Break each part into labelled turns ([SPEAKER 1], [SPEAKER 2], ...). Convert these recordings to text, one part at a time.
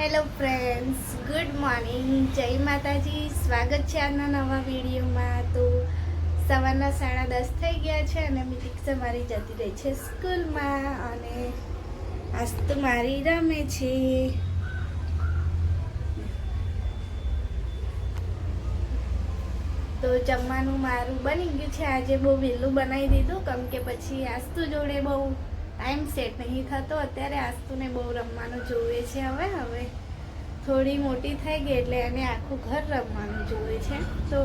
[SPEAKER 1] Hello friends good morning જય માતાજી. સ્વાગત છે આજના નવા વિડીયોમાં. તો સવારના સાડા દસ થઈ ગયા છે અને મિતિક્ષા મારી જતી રહી છે સ્કૂલમાં અને આજ તો મારી રમે છે. તો જમવાનું મારું બની ગયું છે. આજે બહુ વહેલું બનાવી દીધું, કેમ કે પછી આસ્તુ જોડે બહુ ટાઈમ સેટ નહીં થતો. અત્યારે આસ્તુને બહુ રમવાનું જોવે છે હવે. હવે થોડી મોટી થઈ ગઈ એટલે એને આખું ઘર રમવાનું જોવે છે. તો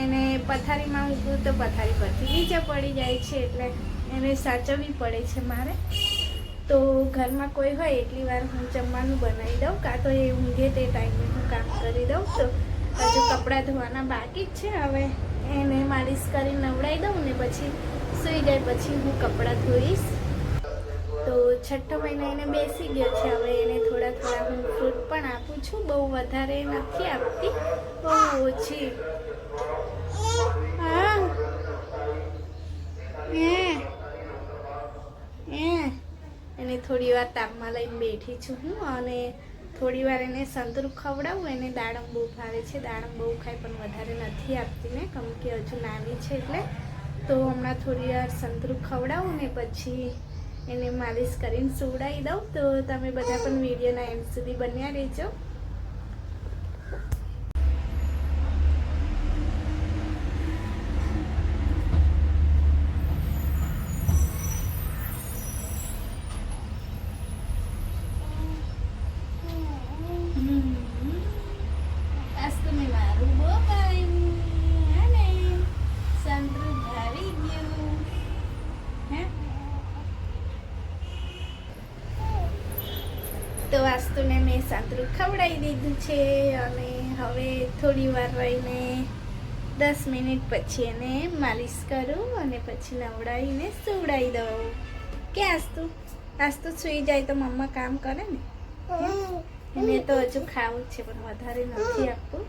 [SPEAKER 1] એને પથારીમાં મૂકવું તો પથારી પરથી નીચે પડી જાય છે એટલે એને સાચવવી પડે છે મારે. તો ઘરમાં કોઈ હોય એટલી વાર હું જમવાનું બનાવી દઉં. કાં તો એ ઊંઘે તે ટાઈમે હું કામ કરી દઉં. તો હજુ કપડાં ધોવાના બાકી જ છે. હવે એને માલિશ કરી નવડાવી દઉં ને પછી સૂઈ જાય. પછી હું કપડાં ધોઈશ. છઠ્ઠો મહિનો એને બેસી ગયો છે. હવે એને થોડા થોડા હું ફ્રૂટ પણ આપું છું. બહુ વધારે નથી આપતી. બહુ ઓછી. હા. એને થોડી વાર તાપમાં લઈને બેઠી છું હું અને થોડી વાર એને સંતરું ખવડાવું. એને દાડમ બહુ ભાવે છે. દાડમ બહુ ખાય પણ વધારે નથી આપતી ને. કેમ કે હજુ નાની છે એટલે. તો હમણાં થોડી વાર સંતરું ખવડાવું ને પછી એને માલિશ કરીને સુવડાવી દઉં. તો તમે બધા પણ વિડીયોના એન્ડ સુધી બન્યા રહેજો આજ તો મેં મારું બહુ પાડ્યું અને સંતરું ભાવી ગયું હે તો વાસ્તુને મેં સાંતરું ખવડાવી દીધું છે અને હવે થોડી વાર રહીને દસ મિનિટ પછી એને માલિશ કરું અને પછી નવડાવીને સુવડાવી દઉં. કે આસ્તુ? આસ્તુ સૂઈ જાય તો મમ્મા કામ કરે ને? એને તો હજુ ખાવું છે પણ વધારે નથી આપવું.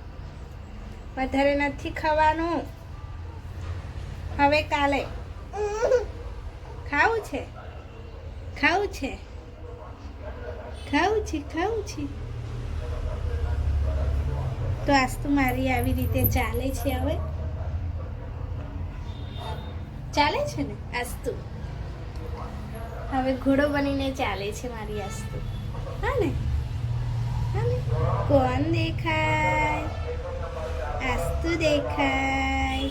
[SPEAKER 1] વધારે નથી ખાવાનું. હવે કાલે. ખાવું છે? ખાવું છે? ખાવું છે ખાવું છે તો આજ તો મારી આવી રીતે ચાલે છે હવે. ચાલે છે ને? આસ્તુ હવે ઘોડો બનીને ચાલે છે મારી આસ્તુ ને? હા ને? કોણ દેખાય? આસ્તુ દેખાય.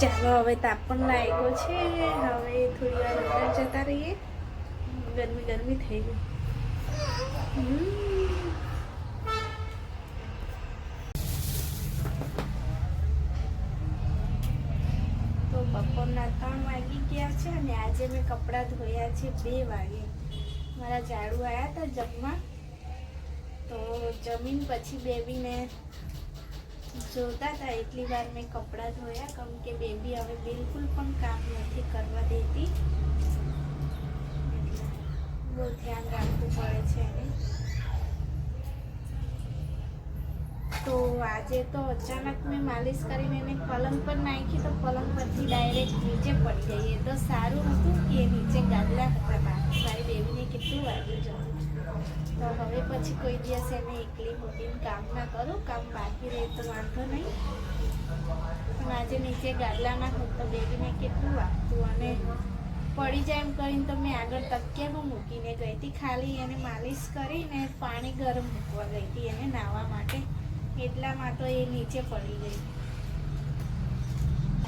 [SPEAKER 1] ચાલો, હવે તાપ પણ લાગ્યો છે. હવે થોડી વાર જતા રહીએ. ગરમી ગરમી થઈ ગઈ. તો બપોરના ત્રણ વાગી ગયા છે અને આજે મેં કપડાં ધોયા છે બે વાગે. મારા ઝાડુ આવ્યા હતા જમવા. તો જમીન પછી બેબીને જોતા હતા. એટલી વાર મેં કપડાં ધોયા, કેમ કે બેબી હવે બિલકુલ પણ કામ નથી કરવા દેતી. ધ્યાન રાખવું પડે છે એને. તો આજે તો અચાનક મેં માલિશ કરીને એને પલંગ પર નાખી તો પલંગ પરથી ડાયરેક્ટ નીચે પડી ગઈ. એ તો સારું હતું કે નીચે ગાદલા હતા મારી. બેબીને કેટલું વાગ્યું જતું તો હવે પછી કોઈ દિવસ એને એકલી મૂકીને કામ ના કરું. કામ બાકી રહે તો વાંધો નહીં. પણ આજે નીચે ગાદલાના હું તો બેબીને કેટલું વાગતું અને પડી જાય એમ કરીને તો મેં આગળ તકિયામાં મૂકીને ગઈ હતી. ખાલી એને માલિશ કરીને પાણી ગરમ મૂકવા ગઈ હતી એને નાહવા માટે. એટલામાં તો એ નીચે પડી ગઈ.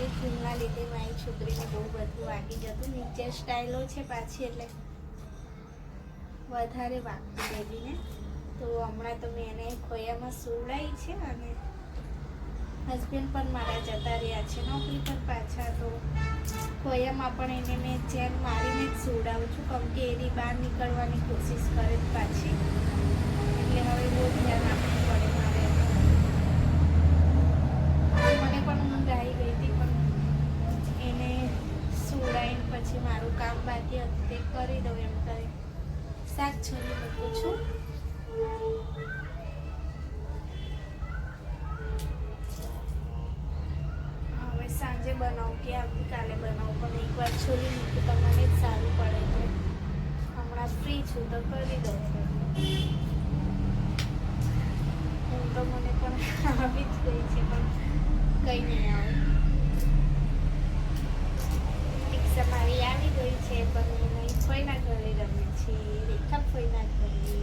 [SPEAKER 1] એ ફૂલના લીધે મારી છોકરીને બહુ બધું વાગી જતું. નીચે સ્ટાઇલો છે પાછી એટલે વધારે વાગતી બેબીને તો હમણાં તો મેં એને ખોયામાં સુવડાવી છે અને હસબન્ડ પણ મારા જતા રહ્યા છે. નોકરી પર પાછા તો કોયમાં પણ એને મેં ચેન મારીને જ સુવડાવું છું. કેમ કે એની બહાર નીકળવાની કોશિશ કરે જ પાછી. એટલે હવે બહુ ધ્યાન આપવું પડે મારે. મને પણ ઊંઘ આવી ગઈ હતી, પણ એને સુવડાવીને પછી મારું કામ બાકી હતું. તે કરી દઉં એમ કરી. શાક છોડી મૂકું છું. સાંજે બનાવું કે આવતીકાલે બનાવું, પણ એકવાર છોલી મૂકું મને જ સારું પડે છે. હમણાં ફ્રી છું, તો કરી દઉં. હું તો મને પણ આવી જ ગઈ છે, પણ કંઈ નહીં આવે. રિક્ષા મારી આવી ગઈ છે, પણ હું નહીં ફોઈના ઘરે રમે છે. રેખા ફોઈના ઘરે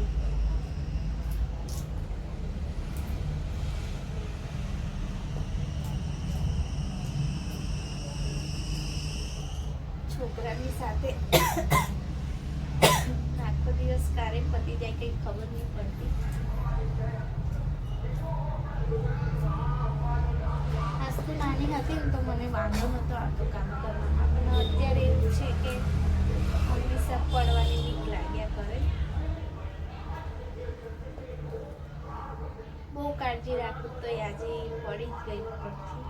[SPEAKER 1] છોકરાની સાથે આખો દિવસ કારે પતી જાય કંઈ ખબર નહીં પડતી. આજ તો નાની હતી તો મને વાંધો નહોતો આવતો કામ કરવામાં પણ અત્યારે એવું છે કે હંમેશા પડવાની બીક લાગ્યા કરે. બહુ કાળજી રાખું તો આજે પડી જ ગઈ ઉપરથી.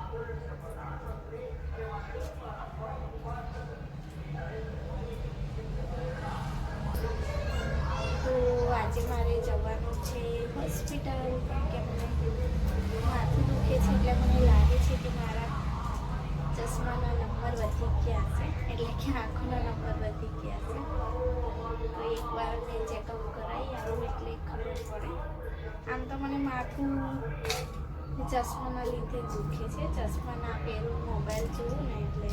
[SPEAKER 1] તો આજે મારે જવાનું છે હોસ્પિટલ કે મને માથું દુખે છે એટલે મને લાગે છે કે મારા ચશ્માના નંબર વધી ગયા છે. એટલે કે આંખોના નંબર વધી ગયા છે. એકવાર મેં ચેકઅપ કરાવી એટલે ખબર પડે. આમ તો મને માથું ચશ્માના લીધે દુખે છે. ચશ્મા ના પહેરું મોબાઈલ જોયું ને એટલે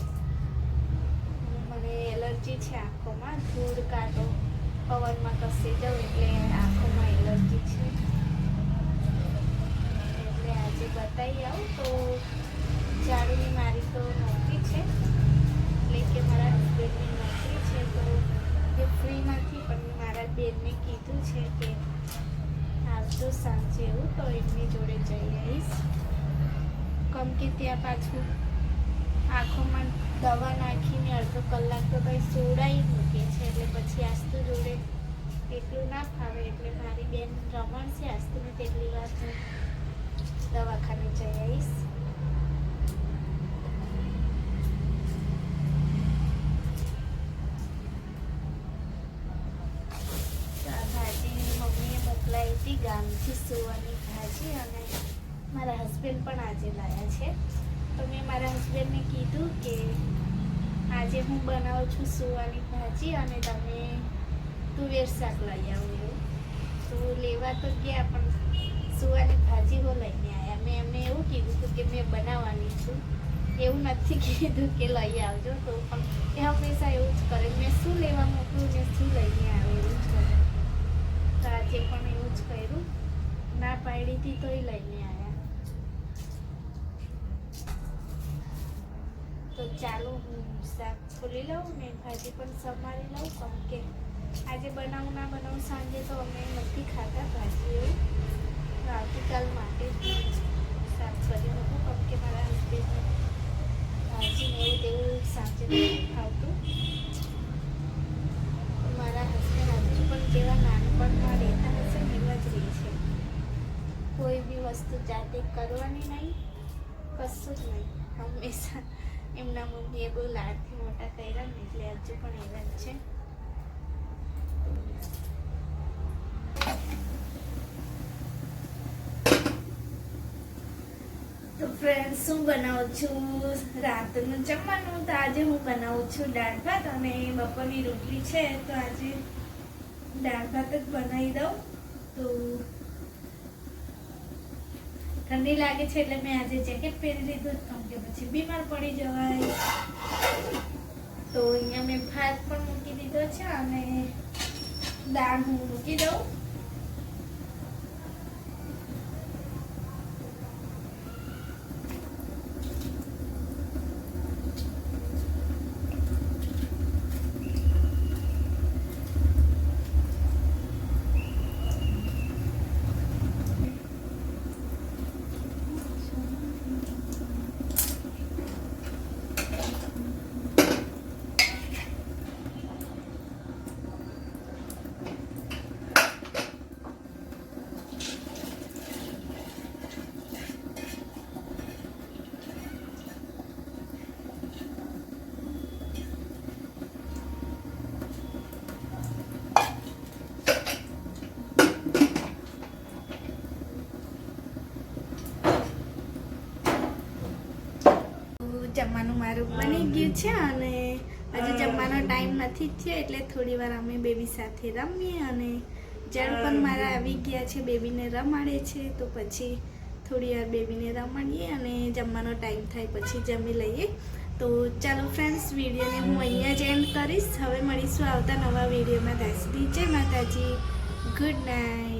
[SPEAKER 1] છે આંખોમાં. ધૂળ કાઢો પવનમાં કસે જાઉં એટલે આંખોમાં એલર્જી છે. એટલે આજે બતાવી આવું તો ઝાડુની મારી તો નોકરી છે. એટલે કે મારા બેનની નોકરી છે તો એ ફ્રી નથી પણ મારા બેનને કીધું છે કે આવજો સાંજે એવું તો એમની જોડે જઈ આવીશ. કમ કે ત્યાં પાછું આંખોમાં દવા નાખીને અડધો કલાક તો કંઈ સોડાઈ મૂકે છે, એટલે પછી આસ્તુ જોડે એટલું ના ફાવે, એટલે મારી બેન રમણ છે, આસ્તુને તેટલી વાર હું દવાખાને જઈ આવીશ. ગામથી સુવાની ભાજી, અને મારા હસબન્ડ પણ આજે લાવ્યા છે. તો મેં મારા હસબન્ડને કીધું કે આજે હું બનાવું છું સુવાની ભાજી અને તમે તુવેર શાક લઈ આવો એવું. તો લેવા તો ગયા પણ સુવાની ભાજી હો લઈને આવ્યા મેં એમને એવું કીધું હતું કે મેં બનાવવાની છું. એવું નથી કીધું કે લઈ આવજો. તો પણ એ હંમેશા એવું જ કરે. મેં શું લેવા મોકલું ને શું લઈને આવે એવું જ કરે. તો આજે પણ એવું જ કર્યું. ના પાડી હતી તોય લઈને આવ્યા ચાલો શાક ખોલી લઉં ને ભાજી પણ સમારી લઉં કેમ કે આજે બનાવું ના બનાવું સાંજે તો અમે નથી ખાતા ભાજી એવું આવતીકાલ માટે જ શાક કરી મૂકું કેમ કે મારા હસબન્ડને ભાજી ને એવું તેવું સાંજે ખાવતું. મારા હસબન્ડ હજુ પણ જેવા નાનપણમાં રહેતા હશે ને એવા જ રહે છે. કોઈ બી વસ્તુ જાતે કરવાની નહીં, કશું જ નહીં. હંમેશા એમના મમ્મીએ બહુ લાડથી મોટા કર્યા ને એટલે હજુ પણ એવા જ છે. તો ફ્રેન્ડ શું બનાવું છું? રાતનું જમવાનું? તો આજે હું બનાવું છું દાળ ભાત અને બપોરની રોટલી છે. તો આજે દાળ ભાત જ બનાવી દઉં. તો ઠંડી લાગે છે એટલે મેં આજે જેકેટ પહેરી લીધું કેમ કે પછી બીમાર પડી જવાય. તો અહીંયા મેં ભાત પણ મૂકી દીધો છે અને દાળ હું મૂકી દઉં. જમવાનું મારું બની ગયું છે અને હજુ જમવાનો ટાઈમ નથી થયો એટલે થોડી વાર અમે બેબી સાથે રમીએ અને જળ પણ મારા આવી ગયા છે બેબીને રમાડે છે, તો પછી થોડી વાર બેબીને રમાડીએ અને જમવાનો ટાઈમ થાય પછી જમી લઈએ. તો ચાલો ફ્રેન્ડ્સ વિડીયોને હું અહીંયા જ એન્ડ કરીશ. હવે મળીશું આવતા નવા વિડીયોમાં ત્યાં સુધી જય માતાજી. Good night